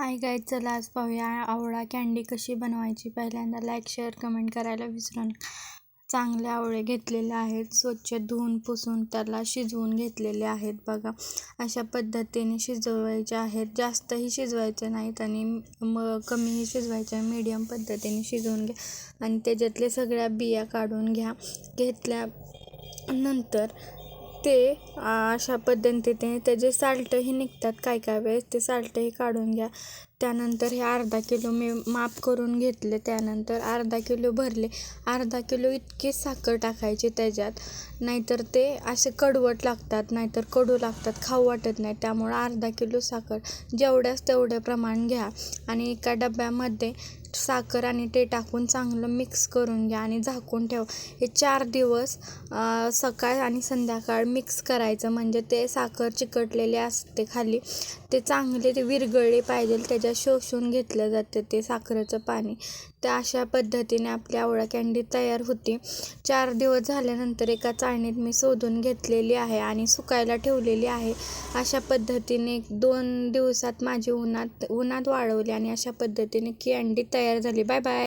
Hi guys चला आज पाहूया आवळा कँडी कशी बनवायची. पहिल्यांदा लाईक शेअर कमेंट करायला विसरू नका चांगले आवळे घेतलेले आहेत. स्वच्छ धुवून पुसून त्याला शिजवून घेतलेले आहेत बघा. अशा पद्धतीने शिजवायचे आहेत. जास्तही शिजवायचे नाहीत आणि म कमीही शिजवायचे मीडियम पद्धतीने शिजवून घ्या. आणि त्याच्यातले सगळ्या बिया काढून घ्या. घेतल्या नंतर ते अशा पद्धतीने त्याचे साल्टही निघतात काय काय वेळेस ते साल्टही काढून घ्या. त्यानंतर हे अर्धा किलो मी माप करून घेतले त्यानंतर अर्धा किलो भरले. अर्धा किलो इतके साखर टाकायची त्याच्यात नाहीतर ते असे कडवट लागतात नाहीतर कडू लागतात खाऊ वाटत नाही. त्यामुळं अर्धा किलो साखर जेवढ्याच तेवढे प्रमाण घ्या आणि एका डब्यामध्ये साखर आणि ते टाकून चांगलं मिक्स करून घ्या आणि झाकून ठेव. हे चार दिवस सकाळ आणि संध्याकाळ मिक्स करायचं. म्हणजे ते साखर चिकटलेले असते खाली ते चांगले ते विरघळले पाहिजे ज्या शोषून घेतलं जातं ते साखरेचं पाणी. त्या अशा पद्धतीने आपली आवळा कँडी तयार होती. चार दिवस झाल्यानंतर एका चाळणीत मी शोधून घेतलेली आहे आणि सुकायला ठेवलेली आहे. अशा पद्धतीने दोन दिवसात माझी उन्हात उन्हात वाळवली आणि अशा पद्धतीने कँडी तयार झाली. Bye bye.